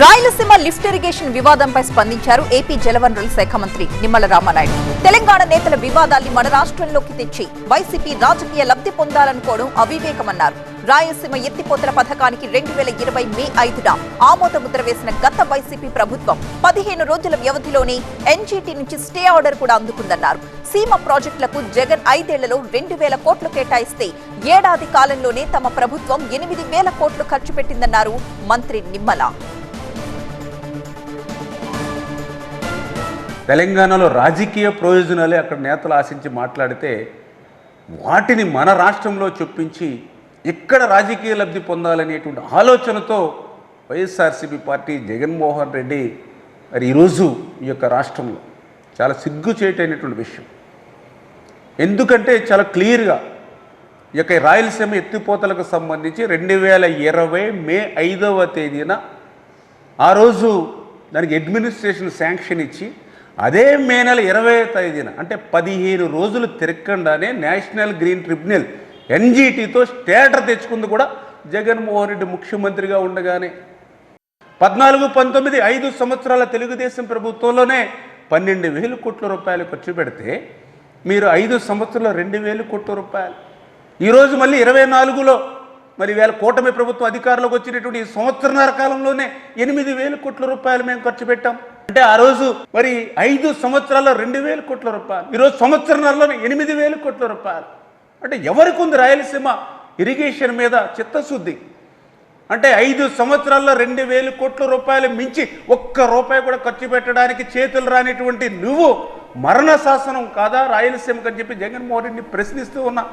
Rayalaseema lift irrigation వివాదంపై స్పందించారు AP జలవనరుల శాఖ మంత్రి నిమ్మల రామానాయుడు. తెలంగాణ నేతల వివాదాల్ని మన రాష్ట్రంలోకి తెచ్చి వైసీపీ రాజకీయ లబ్ధి పొందాలనుకోవడం అవివేకమన్నారు. రాయలసీమ ఎత్తిపోతల పథకానికి రెండు వేల ఇరవై మే ఐదున ఆమోద ముద్ర వేసిన గత వైసీపీ ప్రభుత్వం పదిహేను రోజుల వ్యవధిలోనే ఎన్జీటీ నుంచి స్టే ఆర్డర్ కూడా అందుకుందన్నారు. సీమ ప్రాజెక్టులకు జగన్ ఐదేళ్ళలో రెండు వేల కోట్లు కేటాయిస్తే ఏడాది కాలంలోనే తమ ప్రభుత్వం ఎనిమిది వేల కోట్లు ఖర్చు పెట్టిందన్నారు మంత్రి నిమ్మల. తెలంగాణలో రాజకీయ ప్రయోజనాలే అక్కడ నేతలు ఆశించి మాట్లాడితే వాటిని మన రాష్ట్రంలో చొప్పించి ఇక్కడ రాజకీయ లబ్ధి పొందాలనేటువంటి ఆలోచనతో వైఎస్ఆర్సీపీ పార్టీ జగన్మోహన్ రెడ్డి మరి ఈరోజు ఈ యొక్క రాష్ట్రంలో చాలా సిగ్గుచేటైనటువంటి విషయం. ఎందుకంటే చాలా క్లియర్గా ఈ యొక్క రాయలసీమ ఎత్తిపోతలకు సంబంధించి రెండు వేల ఇరవై మే ఐదవ తేదీన ఆ రోజు దానికి అడ్మినిస్ట్రేషన్ శాంక్షన్ ఇచ్చి అదే మే నెల ఇరవై తేదీన అంటే పదిహేను రోజులు తిరగకుండానే నేషనల్ గ్రీన్ ట్రిబ్యునల్ ఎన్జీటీతో స్టేటర్ తెచ్చుకుంది కూడా జగన్మోహన్ రెడ్డి ముఖ్యమంత్రిగా ఉండగానే. పద్నాలుగు పంతొమ్మిది ఐదు సంవత్సరాల తెలుగుదేశం ప్రభుత్వంలోనే పన్నెండు వేలు కోట్ల రూపాయలు ఖర్చు పెడితే మీరు ఐదు సంవత్సరాలు రెండు వేలు కోట్ల రూపాయలు. ఈరోజు మళ్ళీ ఇరవై నాలుగులో మరి వేల కూటమి ప్రభుత్వం అధికారంలోకి వచ్చినటువంటి ఈ సంవత్సరన్నర కాలంలోనే ఎనిమిది వేలు కోట్ల రూపాయలు మేము ఖర్చు పెట్టాం. అంటే ఆ రోజు మరి ఐదు సంవత్సరాల్లో రెండు వేల కోట్ల రూపాయలు. ఈరోజు సంవత్సరన్నరలోనే ఎనిమిది వేల కోట్ల రూపాయలు. అంటే ఎవరికి ఉంది రాయలసీమ ఇరిగేషన్ మీద చిత్తశుద్ధి? అంటే ఐదు సంవత్సరాల్లో రెండు వేల కోట్ల రూపాయలు మించి ఒక్క రూపాయి కూడా ఖర్చు పెట్టడానికి చేతులు రానిటువంటి నువ్వు మరణ శాసనం కాదా? రాయలసీమకు అని చెప్పి జగన్మోహన్ రెడ్డిని ప్రశ్నిస్తూ ఉన్నా.